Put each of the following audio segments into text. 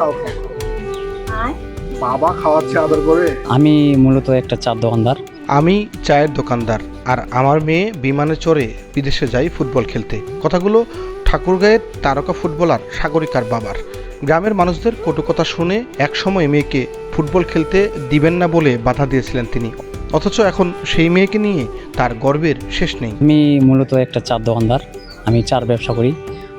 খাও। বাবা খাওয়াচ্ছে আদর করে। আমি মূলত একটা চার দোকানদার। আমি চায়ের দোকানদার আর আমার মেয়ে বিমানে চড়ে বিদেশে যাই ফুটবল খেলতে। কথাগুলো ঠাকুরগাঁয়ের তারকা ফুটবলার সাগরিকার বাবার। গ্রামের মানুষদের কটু কথা শুনে একসময় মেয়েকে ফুটবল খেলতে দিবেন না বলে বাধা দিয়েছিলেন তিনি। অথচ এখন সেই মেয়েকে নিয়ে তার গর্বের শেষ নেই। আমি মূলত একটা চার দোকানদার। আমি চার ব্যবসা করি।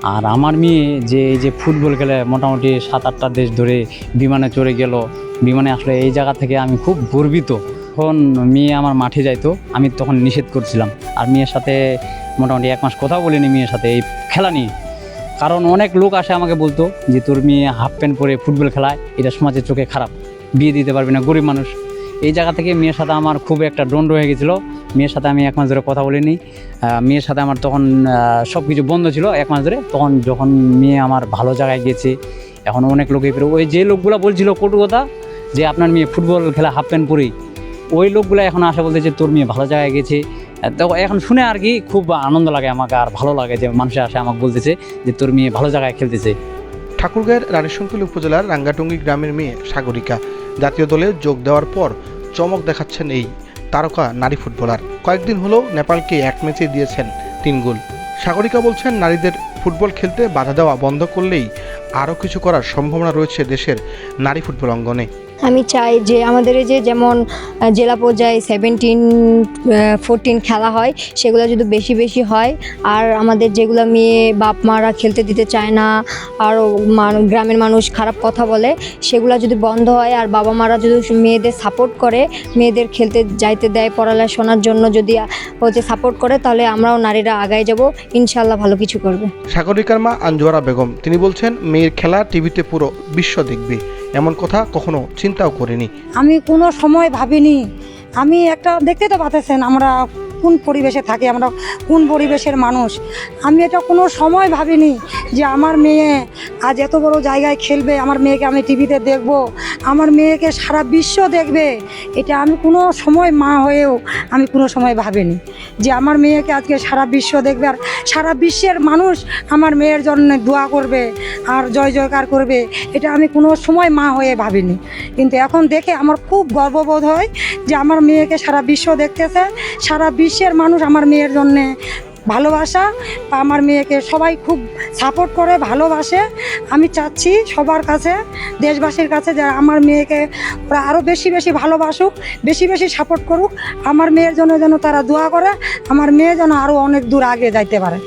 আর আমার মেয়ে যে এই যে ফুটবল খেলে মোটামুটি সাত আটটা দেশ ধরে বিমানে চড়ে গেল, বিমানে আসলে এই জায়গা থেকে আমি খুব গর্বিত। তখন মেয়ে আমার মাঠে যাইতো, আমি তখন নিষেধ করছিলাম। আর মেয়ের সাথে মোটামুটি এক মাস কথা বলিনি মেয়ের সাথে এই খেলা নিয়ে। কারণ অনেক লোক আসে আমাকে বলতো যে, তোর মেয়ে হাফ প্যান্ট পরে ফুটবল খেলায়, এটা সমাজের চোখে খারাপ। বিয়ে দিতে পারবি না, গরিব মানুষ। এই জায়গা থেকে মেয়ের সাথে আমার খুব একটা দণ্ড হয়ে গেছিল। মেয়ের সাথে আমি এক মাস ধরে কথা বলিনি। মেয়ের সাথে আমার তখন সব কিছু বন্ধ ছিল এক মাস ধরে। তখন যখন মেয়ে আমার ভালো জায়গায় গেছে, এখন অনেক লোকে ফিরে ওই যে লোকগুলো বলছিল কটু কথা, যে আপনার মেয়ে ফুটবল খেলা হাফ প্যান্ট পরেই ওই লোকগুলো এখন আসে বলতে যে তোর মেয়ে ভালো জায়গায় গেছে। তো এখন শুনে আর কি খুব আনন্দ লাগে আমাকে, আর ভালো লাগে যে মানুষ আসে আমাকে বলতেছে যে, তোর মেয়ে ভালো জায়গায় খেলতেছে। ঠাকুরগাঁয়ের রানীশঙ্কুল উপজেলার রাঙ্গাটুঙ্গি গ্রামের মেয়ে সাগরিকা। জাতীয় দলে যোগ দেওয়ার পর চমক দেখাচ্ছেন এই তারকা, নারী ফুটবলার। কয়েকদিন হলো নেপালকে এক ম্যাচে দিয়েছেন তিন গোল। সাগরিকা বলছেন, নারীদের ফুটবল খেলতে বাধা দেওয়া বন্ধ করলেই আরও কিছু করার সম্ভাবনা রয়েছে দেশের নারী ফুটবল অঙ্গনে। আমি চাই যে আমাদের এই যে যেমন জেলা পর্যায়ে সেভেন্টিন ফোরটিন খেলা হয়, সেগুলো যদি বেশি বেশি হয়, আর আমাদের যেগুলো মেয়ে বাপ মারা খেলতে দিতে চায় না, আর গ্রামের মানুষ খারাপ কথা বলে, সেগুলো যদি বন্ধ হয়, আর বাবা মারা যদি মেয়েদের সাপোর্ট করে, মেয়েদের খেলতে যাইতে দেয় পড়াশোনার জন্য যদি হচ্ছে সাপোর্ট করে, তাহলে আমরাও নারীরা আগায় যাব ইনশাল্লাহ ভালো কিছু করবে। সাগরিকার মা আঞ্জুয়ারা বেগম, তিনি বলছেন, মেয়ের খেলা টিভিতে পুরো বিশ্ব দেখবে। এমন কথা কখনো চিন্তাও করিনি। আমি কোনো সময় ভাবিনি। আমি একটা, দেখতে তো পাতেছেন আমরা কোন পরিবেশে থাকি, আমরা কোন পরিবেশের মানুষ। আমি এটা কোনো সময় ভাবিনি যে আমার মেয়ে আজ এত বড় জায়গায় খেলবে, আমার মেয়েকে আমি টিভিতে দেখব। আমার মেয়েকে সারা বিশ্ব দেখবে। এটা আমি কোনো সময় মা হয়েও আমি কোনো সময় ভাবিনি যে আমার মেয়েকে আজকে সারা বিশ্ব দেখবে আর সারা বিশ্বের মানুষ আমার মেয়ের জন্য দোয়া করবে আর জয় জয়কার করবে। এটা আমি কোনো সময় মা হয়ে ভাবিনি। কিন্তু এখন দেখে আমার খুব গর্ববোধ হয় যে আমার মেয়েকে সারা বিশ্ব দেখতেছে, সারা বিশ্বের মানুষ আমার মেয়ের জন্যে ভালোবাসা আমার মেয়েকে সবাই খুব সাপোর্ট করে, ভালোবাসে। আমি চাচ্ছি সবার কাছে, দেশবাসীর কাছে যে আমার মেয়েকে ওরা আরও বেশি বেশি ভালোবাসুক, বেশি বেশি সাপোর্ট করুক। আমার মেয়ের জন্য যেন তারা দোয়া করে, আমার মেয়ে যেন আরও অনেক দূর আগে যাইতে পারে।